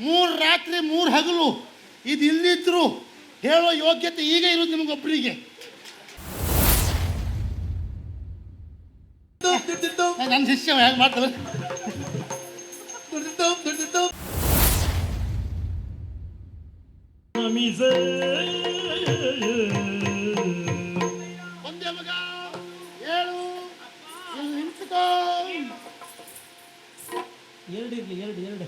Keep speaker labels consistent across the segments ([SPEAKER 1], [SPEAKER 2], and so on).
[SPEAKER 1] ಮೂರು ರಾತ್ರಿ, ಮೂರು ಹಗಲು ಇದು ಇಲ್ಲಿದ್ರು ಹೇಳೋ ಯೋಗ್ಯತೆ ಈಗ ಇರೋದು ನಿಮಗೊಬ್ಬರಿಗೆ ನನ್ನ ಶಿಷ್ಯ ಹೇಗೆ ಮಾಡ್ತಾರೆ ಒಂದೇ ಮಗ
[SPEAKER 2] ಎರಡು ಇರಲಿ, ಎರಡು ಎರಡು.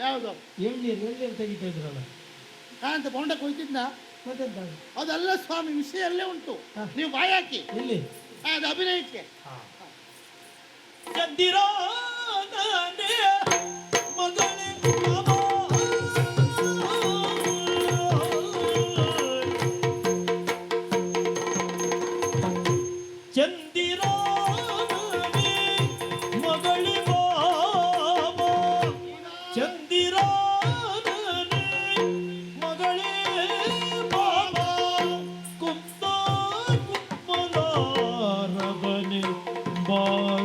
[SPEAKER 1] ಯಾವುದು?
[SPEAKER 2] ಎಳ್ನೀರು ಎಳ್ನೀರು ತೆಗಿತಾ ಇದ್ರಲ್ಲ?
[SPEAKER 1] ಕಾಂತ ಬೊಂಡ ಕೊಯ್ತಿದ್ನ?
[SPEAKER 2] ಮತ್ತೆಂತ?
[SPEAKER 1] ಅದಲ್ಲ ಸ್ವಾಮಿ ವಿಷಯ ಅಲ್ಲೇ ಉಂಟು. ನೀವು ಬಾಯಿ ಹಾಕಿ
[SPEAKER 2] ಎಲ್ಲಿ
[SPEAKER 1] ಅದು ಅಭಿನಯಕ್ಕೆ.
[SPEAKER 2] ಚಂದಿರಾನೇ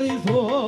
[SPEAKER 2] ವಿವರಿಸೋ ತರ್ಕಡದಿ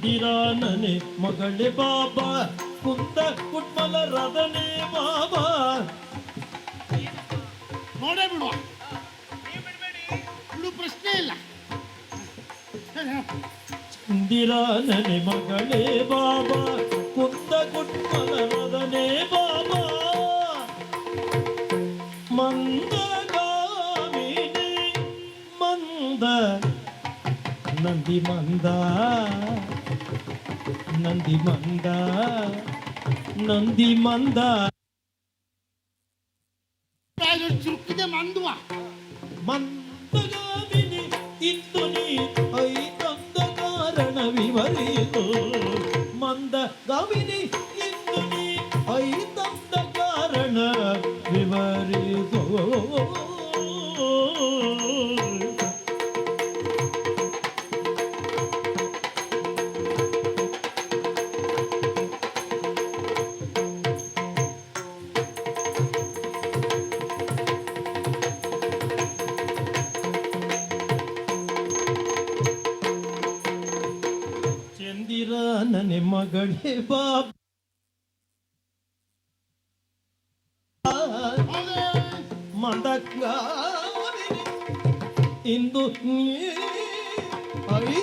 [SPEAKER 2] ಚಂದಿರ ನನೆ ಮಗಳೇ ಬಾಬಾ ಕುಂದ ಕುಟ್ಮಲ ರದನೆ ಬಾಬಾ.
[SPEAKER 1] ನೋಡೇ ಬಿಡುವ ಇನ್ನು ಪ್ರಶ್ನೆ ಇಲ್ಲ. ಹೇಳು, ಹೇಳು.
[SPEAKER 2] ಚಂದಿರ ನನೆ ಮಗಳೇ ಬಾಬಾ ಕುಂದ ಕುಟ್ಮಲ ರದನೆ ಬಾಬಾ. ಮಂದ ಮಂದ ನಂದಿ ಮಂದ. ನಂದಿ ಮಂದ ನಂದಿ ಮಂದ
[SPEAKER 1] ರಾಜು ಚುರುಕಿದೆ ಮಂದುವ
[SPEAKER 2] ಮಂದಗಾಮಿನಿ ಇಂದು ನೀ ಐತಂದ ಕಾರಣ ವಿವರಿತು ಮಂದಗಾಮಿನಿ गणे बाप मंदक इंदु आई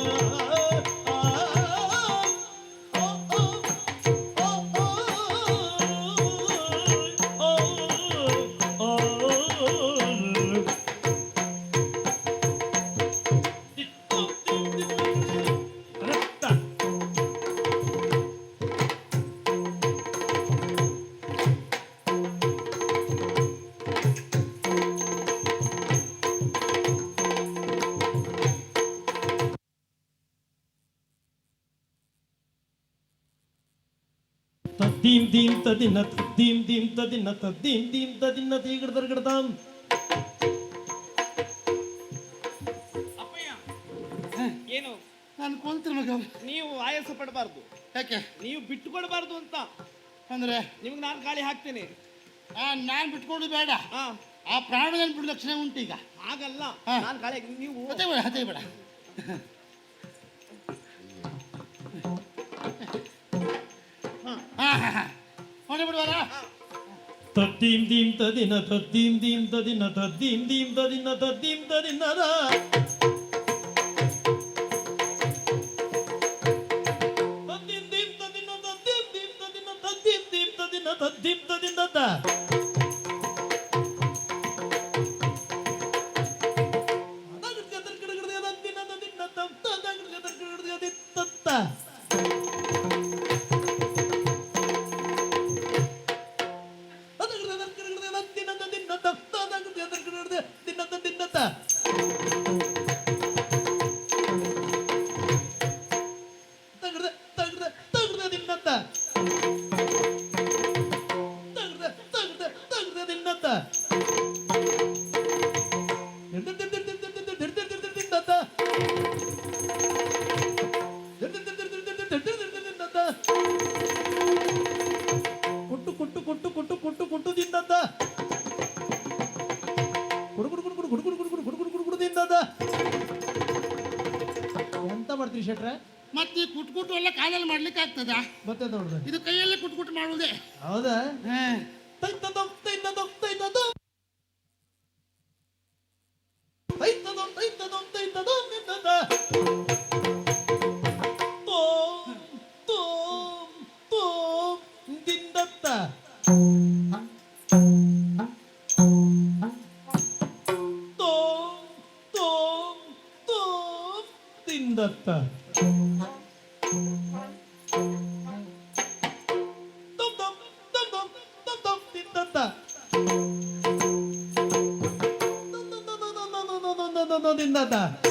[SPEAKER 2] ತದ್ದೀಂ ದೀಮ್ ತದಿನ ದೀಮ್ ದೀಮ್ ತದಿನ ದೀಮ್ ದೀಮ್ ತದಿನ ಈ ಗಿಡದಾಂ
[SPEAKER 3] ಅಪ್ಪಯ್ಯ ಏನು?
[SPEAKER 1] ನಾನು ಕುಂತೀನಿ ಮಗ.
[SPEAKER 3] ನೀವು ಆಯಾಸ ಪಡಬಾರ್ದು.
[SPEAKER 1] ಯಾಕೆ?
[SPEAKER 3] ನೀವು ಬಿಟ್ಟುಕೊಡಬಾರ್ದು ಅಂತ.
[SPEAKER 1] ಅಂದ್ರೆ?
[SPEAKER 3] ನಿಮ್ಗೆ ನಾನು ಗಾಳಿ ಹಾಕ್ತೇನೆ.
[SPEAKER 1] ನಾನು ಬಿಟ್ಕೊಂಡು ಬೇಡ.
[SPEAKER 3] ಹಾ.
[SPEAKER 1] ಆ ಪ್ರಾಣದಲ್ಲಿ ಬಿಡು ಲಕ್ಷಣ ಉಂಟು ಈಗ.
[SPEAKER 3] ಹಾಗಲ್ಲ ನಾನು ಗಾಳಿ ಹಾಕ್- ನೀವು
[SPEAKER 1] ಹತ್ತೆ ಬೇಡ ಹತ್ತೆ ಬೇಡ.
[SPEAKER 2] தத்தீம் தீம் ததின தத்தீம் தீம் ததின தத்தீம் தீம் ததின தத்தீம் ததினதா தத்தீம் தீம் ததின தத்தீம் தீம் ததின தத்தீம் தீம் ததின தத்தீம் ததினதா ತಿನ್ನದ ತಿನ್ನದ ತಿನ್ನತ್ತ ತಗದ ತಗದ ತಗದ ತಿನ್ನತ್ತ ತಗದ ತಗದ ತಗದ ತಿನ್ನತ್ತ ತಿನ್ನತ್ತ ಮಾಡ್ತೀರಿ ಶೆಟ್ರೆ?
[SPEAKER 1] ಮತ್ತೆ ಈ ಕುಟ್ ಎಲ್ಲ ಕಾಲಲ್ಲಿ ಮಾಡ್ಲಿಕ್ಕೆ ಆಗ್ತದ?
[SPEAKER 2] ಮತ್ತೆ ನೋಡ್ದೆ
[SPEAKER 1] ಇದು ಕೈಯಲ್ಲೇ ಕುಟ್ ಕುಟ್ ಮಾಡುವುದೇ
[SPEAKER 2] ಹೌದಾ ತೈತದಂ ತೈತದಂ ತೈತದಂ. ತೈತದಂ ತೈತದಂ ತೈತದಂ.
[SPEAKER 1] Não, não,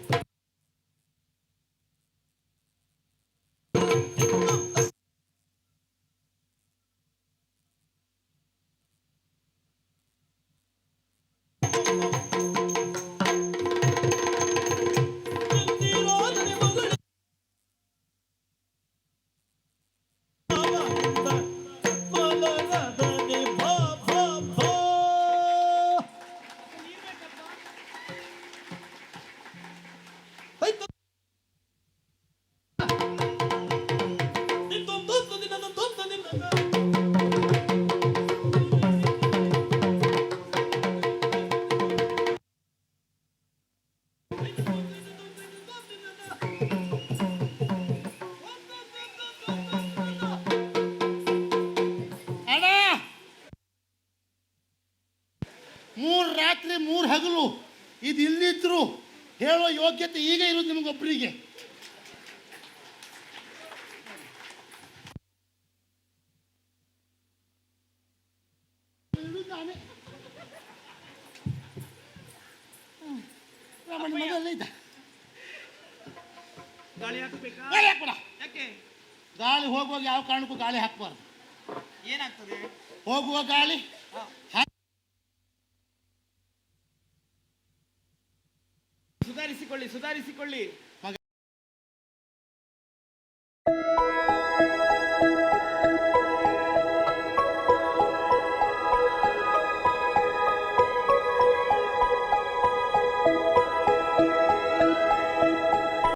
[SPEAKER 1] ಯೋಗ್ಯತೆ ಈಗ ಇರೋದು ನಿಮಗೊಬ್ಬರಿಗೆ
[SPEAKER 3] ಗಾಳಿ
[SPEAKER 1] ಹೋಗುವಾಗ ಯಾವ ಕಾರಣಕ್ಕೂ ಗಾಳಿ ಹಾಕಬಾರ್ದು.
[SPEAKER 3] ಏನಾಗ್ತದೆ?
[SPEAKER 1] ಹೋಗುವ ಗಾಳಿ
[SPEAKER 3] ಸುಧಾರಿಸಿಕೊಳ್ಳಿ ಸುಧಾರಿಸಿಕೊಳ್ಳಿ.